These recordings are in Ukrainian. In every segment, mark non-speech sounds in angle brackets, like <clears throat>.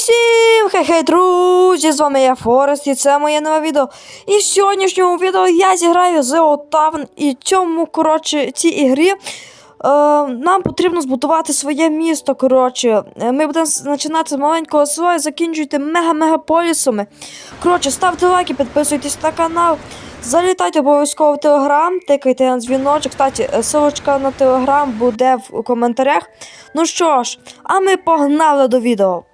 всім хей-хей, друзі! З вами я Форест і це моє нове відео. І в сьогоднішньому відео я зіграю з Отавн. І цьому, коротше, цій ігрі е, нам потрібно збудувати своє місто. Коротше, Е, ми будемо починати з маленького села і закінчувати мега-мегаполісами. Коротше, ставте лайки, підписуйтесь на канал. Залітайте обов'язково в телеграм, тикайте на дзвіночок. Кстати, е, ссылочка на телеграм буде в коментарях. Ну що ж, а ми погнали до відео.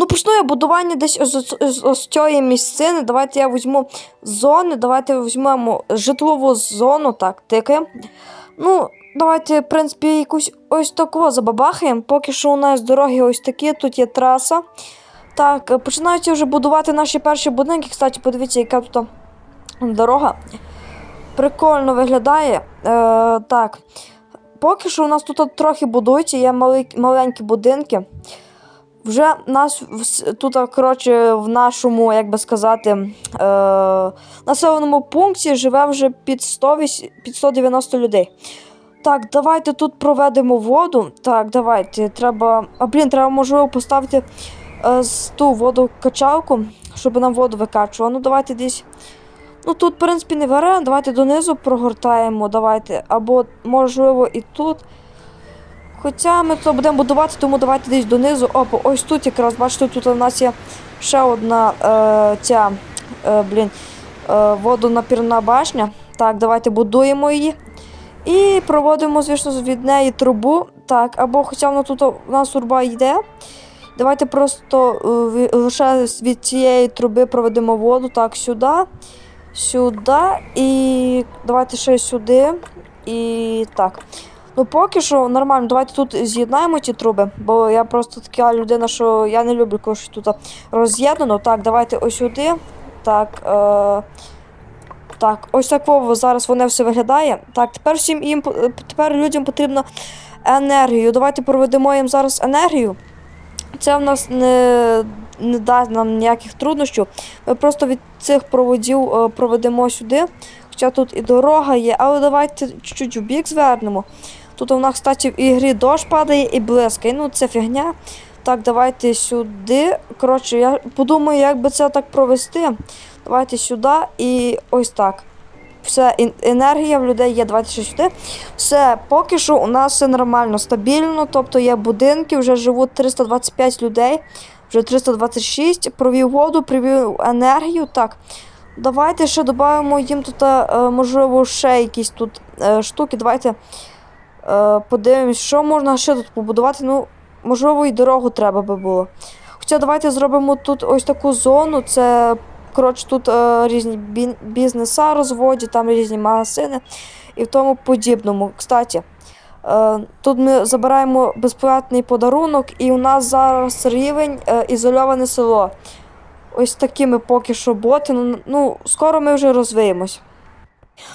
Ну, почну я будування десь ось, ось, ось, цієї місцини. Давайте я візьму зони, давайте візьмемо житлову зону, так, тикаємо. Ну, давайте, в принципі, якусь ось таку забабахаємо. Поки що у нас дороги ось такі, тут є траса. Так, починаються вже будувати наші перші будинки. Кстати, подивіться, яка тут дорога. Прикольно виглядає. Е, так. Поки що у нас тут трохи будується, є мали, маленькі будинки. Вже нас тут, коротше, в нашому, як би сказати, е, населеному пункті живе вже під, 100, під 190 людей. Так, давайте тут проведемо воду. Так, давайте. Треба. А блін, треба можливо поставити е, ту водокачалку, щоб нам воду викачувало. Ну, давайте десь. Ну тут, в принципі, не варіант. Давайте донизу прогортаємо. Давайте. Або, можливо, і тут. Хоча ми це будемо будувати, тому давайте десь донизу. Опа, ось тут якраз, бачите, тут у нас є ще одна е, ця е, блін, е, водонапірна башня. Так, давайте будуємо її. І проводимо, звісно, від неї трубу. Так, або хоча воно тут у нас труба йде. Давайте просто е, лише від цієї труби проведемо воду. Так, сюди, сюди і давайте ще сюди. І так. Ну, поки що нормально, давайте тут з'єднаємо ці труби, бо я просто така людина, що я не люблю, коли тут роз'єднано. Так, давайте ось сюди. Так. Е, так, ось так зараз воно все виглядає. Так, тепер всім їм тепер людям потрібно енергію. Давайте проведемо їм зараз енергію. Це в нас не, не дасть нам ніяких труднощів. Ми просто від цих проводів е, проведемо сюди. Хоча тут і дорога є, але давайте чуть-чуть в бік звернемо. Тут у нас, кстати, в ігрі дощ падає і блискає. Ну, це фігня. Так, давайте сюди. Коротше, я подумаю, як би це так провести. Давайте сюди і ось так. Все, енергія в людей є. Давайте ще сюди. Все, поки що у нас все нормально, стабільно. Тобто є будинки, вже живуть 325 людей, вже 326. Провів воду, провів енергію. Так. Давайте ще додамо їм тут, е, можливо, ще якісь тут е, штуки. Давайте е, подивимось, що можна ще тут побудувати. Ну, можливо, і дорогу треба би було. Хоча давайте зробимо тут ось таку зону. Це, коротше, тут е, різні бі- бізнеса розводять, там різні магазини і в тому подібному. Кстати, е, тут ми забираємо безплатний подарунок, і у нас зараз рівень е, ізольоване село. Ось такими поки що боти. Ну, ну скоро ми вже розвиємось.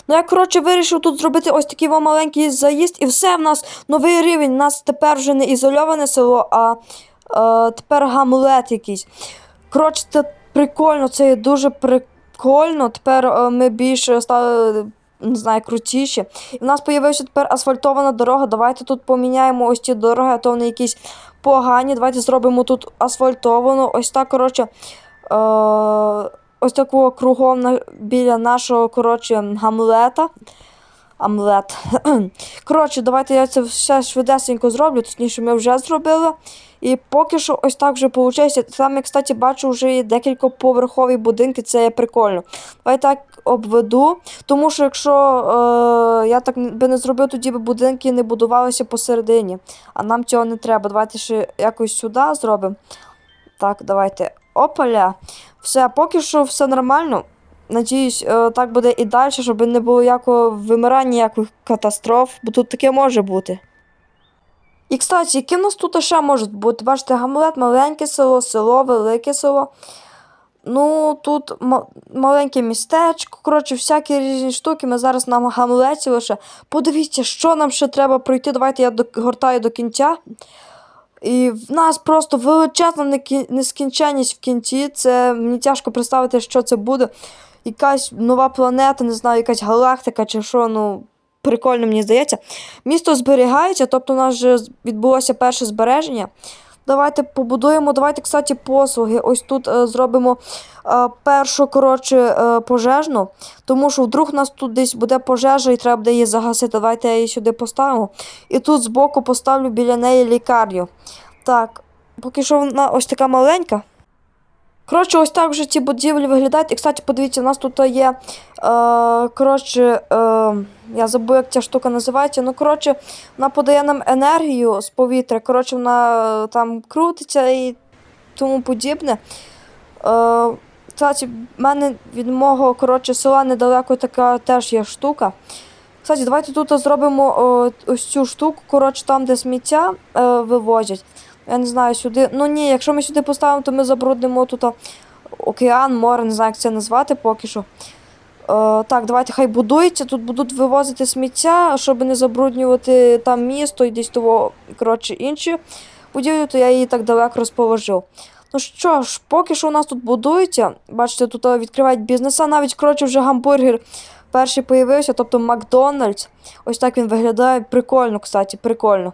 Ну, я, коротше, вирішив тут зробити ось такий вам маленький заїзд, і все в нас новий рівень. У нас тепер вже не ізольоване село, а е, тепер гамлет якийсь. Коротше, це прикольно, це дуже прикольно. Тепер е, ми більше стали. Не знаю, крутіші. І в нас з'явилася тепер асфальтована дорога. Давайте тут поміняємо ось ці дороги, а то вони якісь погані. Давайте зробимо тут асфальтовану. Ось так, коротше, е, ось таку кругом на, біля нашого, коротше, гамлета. Амлет. <clears throat> Коротше, давайте я це все швидесенько зроблю, точніше, ми вже зробили. І поки що ось так вже виходить. Там я, кстати, бачу вже є декілька поверхові будинки, це є прикольно. Давай так обведу. Тому що якщо е, я так би не зробив, тоді би будинки не будувалися посередині. А нам цього не треба. Давайте ще якось сюди зробимо. Так, давайте. Опаля. Все, поки що все нормально. Надіюсь, е, так буде і далі, щоб не було ніякого вимирання, ніяких катастроф, бо тут таке може бути. І, кстати, які в нас тут ще можуть бути? Бачите, гамлет, маленьке село, село, велике село. Ну, тут ма- маленьке містечко, коротше, всякі різні штуки. Ми зараз на гамлеті лише. Подивіться, що нам ще треба пройти. Давайте я догортаю до кінця. І в нас просто величезна нескінченність в кінці. Це мені тяжко представити, що це буде. Якась нова планета, не знаю, якась галактика чи що, ну. Прикольно, мені здається. Місто зберігається, тобто у нас вже відбулося перше збереження. Давайте побудуємо. Давайте, кстати, послуги. Ось тут е, зробимо е, першу, коротше, е, пожежну. Тому що вдруг у нас тут десь буде пожежа і треба буде її загасити. Давайте я її сюди поставимо. І тут збоку поставлю біля неї лікарню. Так, поки що вона ось така маленька. Коротше, ось так вже ці будівлі виглядають. І, кстати, подивіться, у нас тут є. Е, коротше, е, я забув, як ця штука називається. Ну, коротше, вона подає нам енергію з повітря. Коротше, вона е, там крутиться і тому подібне. Е, в мене від мого коротше, села недалеко така теж є штука. Кстати, давайте тут зробимо о, ось цю штуку, коротше, там, де сміття е, вивозять. Я не знаю, сюди. Ну ні, якщо ми сюди поставимо, то ми забруднимо тут океан, море, не знаю, як це назвати поки що. Е, так, давайте хай будується. Тут будуть вивозити сміття, щоб не забруднювати там місто і десь того, коротше, інші будівлі, то я її так далеко розположив. Ну що ж, поки що у нас тут будується. Бачите, тут е, відкривають бізнеса. Навіть, коротше, вже гамбургер перший появився, тобто Макдональдс. Ось так він виглядає. Прикольно, кстати, прикольно.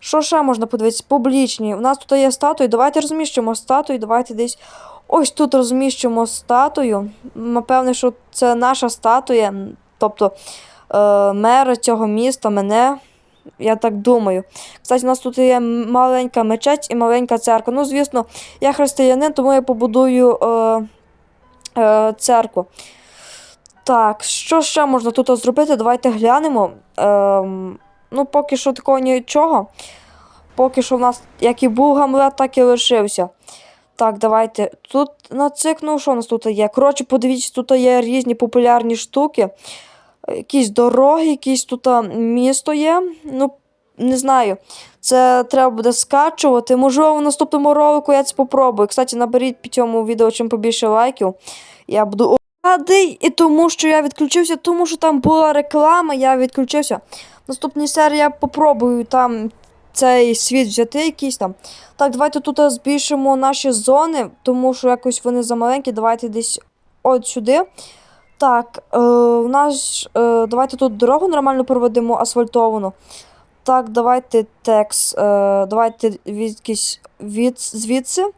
Що ще можна подивитися? Публічні. У нас тут є статуї. Давайте розміщимо статуї. Давайте десь ось тут розміщимо статую. Напевне, що це наша статуя, тобто е, мера цього міста, мене. Я так думаю. Кстати, у нас тут є маленька мечеть і маленька церква. Ну, звісно, я християнин, тому я побудую е, е, церкву. Так, що ще можна тут зробити? Давайте глянемо. Ем, ну, поки що такого нічого. Поки що в нас як і був гамлет, так і лишився. Так, давайте. Тут нацикну, що у нас тут є? Коротше, подивіться, тут є різні популярні штуки. Якісь дороги, якісь тут місто є. Ну, не знаю. Це треба буде скачувати. Можливо, в наступному ролику я це попробую. Кстати, наберіть під цьому відео чим побільше лайків. Я буду радий і тому, що я відключився, тому що там була реклама, я відключився. Наступній серії я попробую там цей світ взяти якийсь там. Так, давайте тут збільшимо наші зони, тому що якось вони замаленькі. Давайте десь от сюди. Так, е, у нас е, давайте тут дорогу нормально проведемо асфальтовану. Так, давайте текс. Е, давайте відкись від звідси.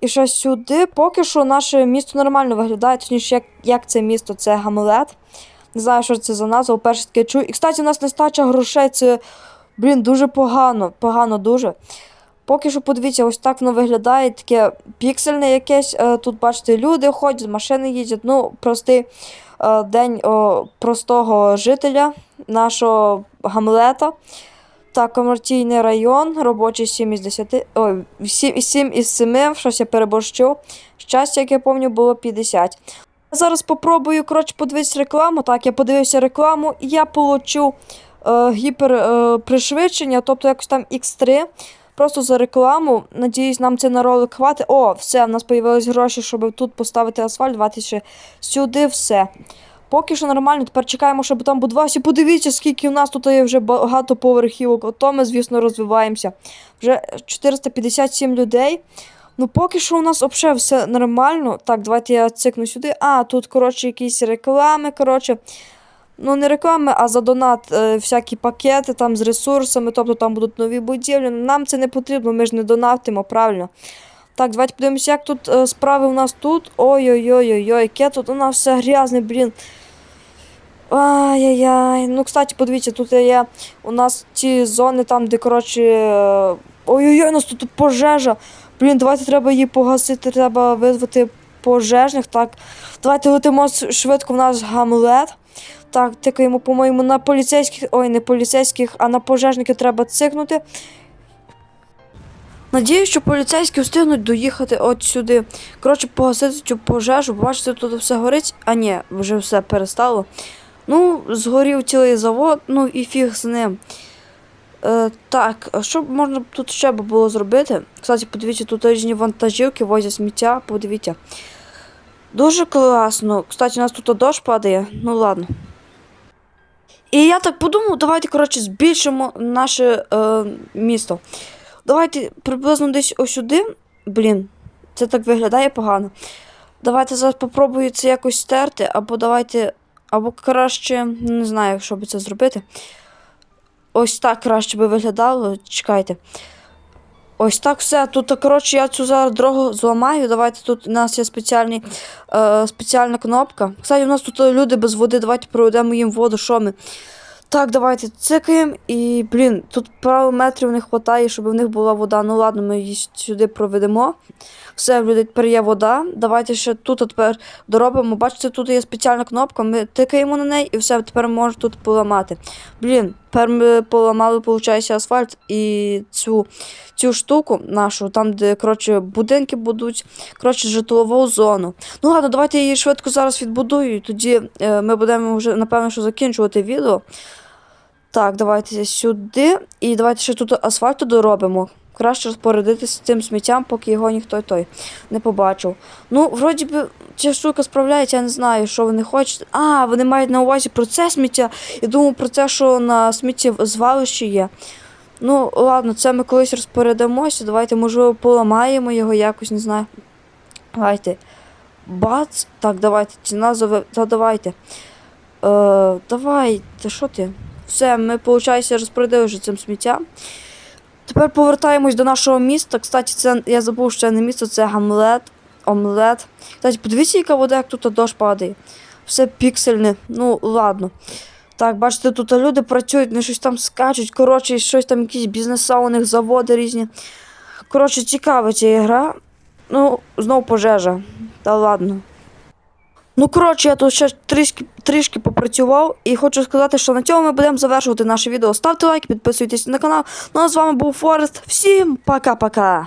І ще сюди. Поки що наше місто нормально виглядає, точніше, як, як це місто, це Гамлет. Не знаю, що це за назва, вперше таке чую. І, кстати, у нас нестача грошей, це, блін, дуже погано. Погано дуже. Поки що подивіться, ось так воно виглядає, таке піксельне якесь. Е, Тут, бачите, люди ходять, машини їздять. Ну, простий е, день простого жителя нашого Гамлета. Так, комерційний район, робочий 7 із 10. Ой, 7, 7 із 7, щось я переборщу. Щастя, як я пам'ятаю, було 50. Зараз попробую, коротше, подивитися рекламу. Так, я подивився рекламу, і я получу е, гіперпришвидшення, е, тобто якось там X3. Просто за рекламу. Надіюсь, нам це на ролик хватить. О, все, в нас з'явились гроші, щоб тут поставити асфальт, давайте ще сюди все. Поки що нормально, тепер чекаємо, щоб там будувався. Подивіться, скільки у нас тут є вже багато поверхівок. Ото ми, звісно, розвиваємося. Вже 457 людей. Ну, поки що у нас взагалі все нормально. Так, давайте я цикну сюди. А, тут, коротше, якісь реклами. коротше. Ну, не реклами, а за донат е, всякі пакети там з ресурсами, тобто там будуть нові будівлі. Нам це не потрібно, ми ж не донатимо, правильно. Так, давайте подивимося, як тут е, справи у нас тут. Ой-ой-ой, яке тут у нас все грязне, блін. Ай-яй-яй. Ну, кстати, подивіться, тут є у нас ті зони там, де, коротше. е, Ой-ой-ой, у нас тут пожежа. Блін, давайте треба її погасити, треба визвати пожежних. Так, давайте летимо швидко в нас гамлет. Так, тикаємо, по-моєму, на поліцейських. Ой, не поліцейських, а на пожежників треба цикнути. Надіюсь, що поліцейські встигнуть доїхати от сюди. Коротше, погасити цю пожежу. Бачите, тут все горить. А ні, вже все перестало. Ну, згорів цілий завод, ну і фіг з ним. Е, так, що можна тут ще було зробити? Кстати, подивіться, тут різні вантажівки возять сміття, подивіться. Дуже класно. Кстати, у нас тут дощ падає. Ну ладно. І я так подумав, давайте, коротше, збільшимо наше е, місто. Давайте приблизно десь ось сюди. Блін, це так виглядає погано. Давайте зараз попробую це якось стерти, або давайте. Або краще, не знаю, що би це зробити. Ось так краще би виглядало. Чекайте. Ось так все. Тут, коротше, я цю зараз дорогу зламаю. Давайте тут у нас є спеціальний, е, спеціальна кнопка. Кстати, у нас тут люди без води. Давайте проведемо їм воду, що ми. Так, давайте цикаємо і, блін, тут пару метрів не вистачає, щоб в них була вода. Ну ладно, ми її сюди проведемо. Все, в людей тепер є вода. Давайте ще тут тепер доробимо. Бачите, тут є спеціальна кнопка, ми тикаємо на неї і все, тепер можна тут поламати. Блін, тепер ми поламали, виходить, асфальт і цю, цю штуку нашу, там, де коротше, будинки будуть, коротше, житлову зону. Ну ладно, давайте її швидко зараз відбудую, і тоді е, ми будемо вже, напевно, що закінчувати відео. Так, давайте сюди. І давайте ще тут асфальту доробимо. Краще розпорядитися з цим сміттям, поки його ніхто той не побачив. Ну, вроді би, ця штука справляється, я не знаю, що вони хочуть. А, вони мають на увазі про це сміття. Я думав про те, що на смітті звалищі є. Ну, ладно, це ми колись розпорядимося. Давайте, можливо, поламаємо його якось, не знаю. Давайте. Бац. Так, давайте. Ціна зове. Та давайте. Е, давай, та що ти? Все, ми, виходить, розпорядили вже цим сміттям. Тепер повертаємось до нашого міста. Кстати, це я забув, що це не місто, це гамлет, омлет. Кстати, подивіться, яка вода, як тут дощ падає. Все піксельне. Ну, ладно. Так, бачите, тут люди працюють, вони щось там скачуть. Коротше, щось там, якісь бізнеса у них, заводи різні. Коротше, цікава ця гра. Ну, знов пожежа. Та ладно. Ну, коротше, я тут ще трішки, трішки попрацював і хочу сказати, що на цьому ми будемо завершувати наше відео. Ставте лайки, підписуйтесь на канал. Ну а з вами був Форест. Всім пока-пока.